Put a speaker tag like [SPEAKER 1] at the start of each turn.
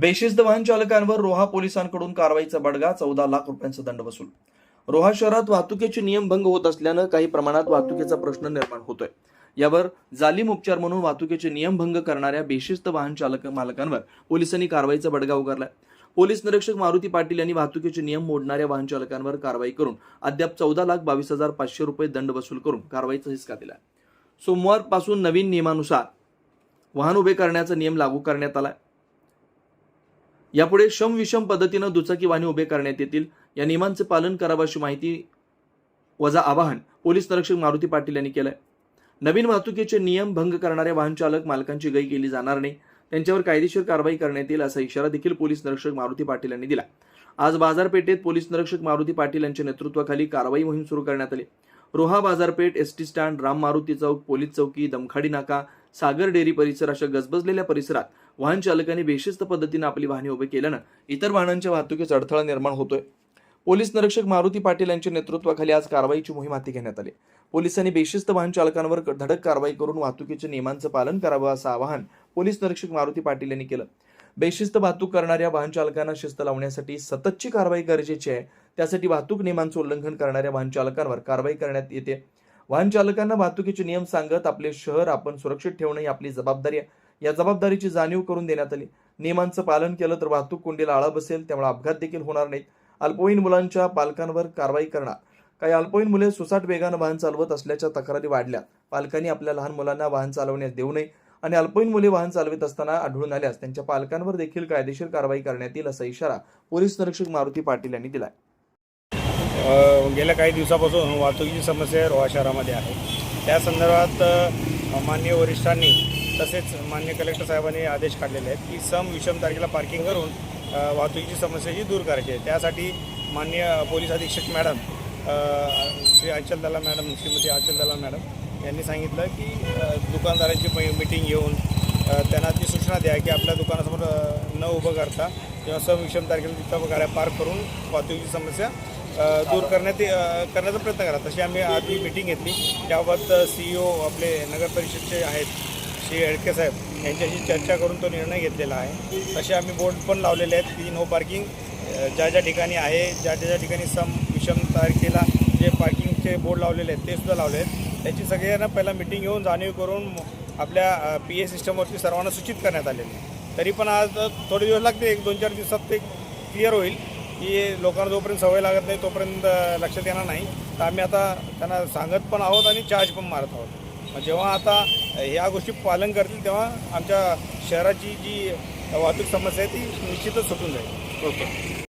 [SPEAKER 1] बेशिस्त वाहन चालकांवर रोहा पोलिसांकडून कारवाईचा बडगा चौदा लाख रुपयांचा दंड वसूल. रोहा शहरात वाहतुकीचे नियम भंग होत असल्यानं काही प्रमाणात वाहतुकीचा प्रश्न निर्माण होतोय. यावर जालीम उपचार म्हणून वाहतुकीचे नियम भंग करणाऱ्या बेशिस्त वाहन चालक मालकांवर पोलिसांनी कारवाईचा बडगा उगारलाय. पोलीस निरीक्षक मारुती पाटील यांनी वाहतुकीचे नियम मोडणाऱ्या वाहन चालकांवर कारवाई करून अद्याप चौदा लाख बावीस हजार पाचशे रुपये दंड वसूल करून कारवाईचा हिसका दिला. सोमवारपासून नवीन नियमानुसार वाहन उभे करण्याचा नियम लागू करण्यात आलाय. यापुढे शम विषम पद्धतीनं दुचाकी वाहने उभे करण्यात येतील. या नियमांचे पालन करावं अशी माहिती वजा आवाहन पोलीस निरीक्षक मारुती पाटील यांनी केलंय. नवीन वाहतुकीचे नियम भंग करणाऱ्या वाहन चालक मालकांची गई केली जाणार नाही. त्यांच्यावर कायदेशीर कारवाई करण्यात येईल असा इशारा देखील पोलीस निरीक्षक मारुती पाटील यांनी दिला. आज बाजारपेठेत पोलीस निरीक्षक मारुती पाटील यांच्या नेतृत्वाखाली कारवाई मोहीम सुरू करण्यात आली. रोहा बाजारपेठ S T stand Ram Maruti चौक पोलीस चौकी दमखाडी नाका सागर डेअरी परिसर अशा गजबजलेल्या परिसरात वाहन चालकांनी बेशिस्त पद्धतीनं आपली वाहने उभे केल्यानं इतर वाहनांच्या वाहतुकीचा अडथळा निर्माण होतोय. पोलीस निरीक्षक मारुती पाटील यांच्या नेतृत्वाखाली आज कारवाईची मोहीम हाती घेण्यात आली. पोलिसांनी बेशिस्त वाहन चालकांवर धडक कारवाई करून वाहतुकीच्या नियमांचं पालन करावं असं आवाहन पोलीस निरीक्षक मारुती पाटील यांनी केलं. बेशिस्त वाहतूक करणाऱ्या वाहन चालकांना शिस्त लावण्यासाठी सततची कारवाई गरजेची आहे. त्यासाठी वाहतूक नियमांचं उल्लंघन करणाऱ्या वाहन चालकांवर कारवाई करण्यात येते. वाहन चालकांना वाहतुकीचे नियम सांगत आपले शहर आपण सुरक्षित ठेवणं ही आपली जबाबदारी आहे. या जबाबदारीची जाणीव करून देण्यात आली. नियमांचं पालन केलं तर वाहतूक कोंडीला आळा बसेल त्यामुळे अपघात देखील होणार नाहीत. अल्पवयीन मुलांच्या पालकांवर कारवाई करणार. काही अल्पवयीन मुले सुसाट वेगानं वाहन चालवत असल्याच्या तक्रारी वाढल्या. पालकांनी आपल्या लहान मुलांना वाहन चालवण्यास देऊ नये आणि अल्पवयीन मुले वाहन चालवित असताना आढळून आल्यास त्यांच्या पालकांवर देखील कायदेशीर कारवाई करण्यात येईल असा इशारा पोलीस निरीक्षक मारुती पाटील यांनी
[SPEAKER 2] दिला गेल्या काही दिवसापासून वाहतुकीची समस्या रोहा शहरामध्ये आहे. त्या संदर्भात मान्य वरिष्ठांनी तसेच मान्य कलेक्टर साहेबांनी आदेश काढलेले आहेत की सम विषम तारखेला पार्किंग करून वाहतुकीची समस्या जी दूर करायची आहे. त्यासाठी माननीय पोलीस अधीक्षक मॅडम श्री अंचल दलाल मॅडम श्रीमती अंचल दलाल मॅडम यांनी सांगितलं की दुकानदारांची मिटिंग घेऊन त्यांना ती सूचना द्या की आपल्या दुकानासमोर न उभं करता किंवा सम विषम तारखेला तिथं गाड्या पार्क करून वाहतुकीची समस्या दूर करण्यात करण्याचा प्रयत्न करा. तशी आम्ही आधी मिटिंग घेतली. त्याबाबत सी ओ आपले नगर परिषदचे आहेत श्री हेडके साहेब यांच्याशी चर्चा करून तो निर्णय घेतलेला आहे. तसे आम्ही बोर्ड पण लावलेले आहेत की नो पार्किंग ज्या ज्या ठिकाणी आहे ज्या ज्या ठिकाणी सम विषम तारखेला जे पार्किंगचे बोर्ड लावलेले आहेत ते सुद्धा लावले आहेत. त्याची सगळ्यांना पहिला मिटिंग घेऊन जाणीव करून आपल्या पी ए सिस्टमवरती सर्वांना सूचित करण्यात आलेले तरी पण आज थोडे दिवस लागते एक दोन चार दिवसात ते क्लिअर होईल की लोकांना जोपर्यंत सवय लागत नाही तोपर्यंत लक्षात येणार नाही. तर आम्ही आता त्यांना सांगत पण आहोत आणि चार्ज पण मारत आहोत. मग जेव्हा आता ह्या गोष्टी पालन करतील तेव्हा आमच्या शहराची जी वाहतूक समस्या आहे ती निश्चितच सुटून जाईल.
[SPEAKER 1] ओके.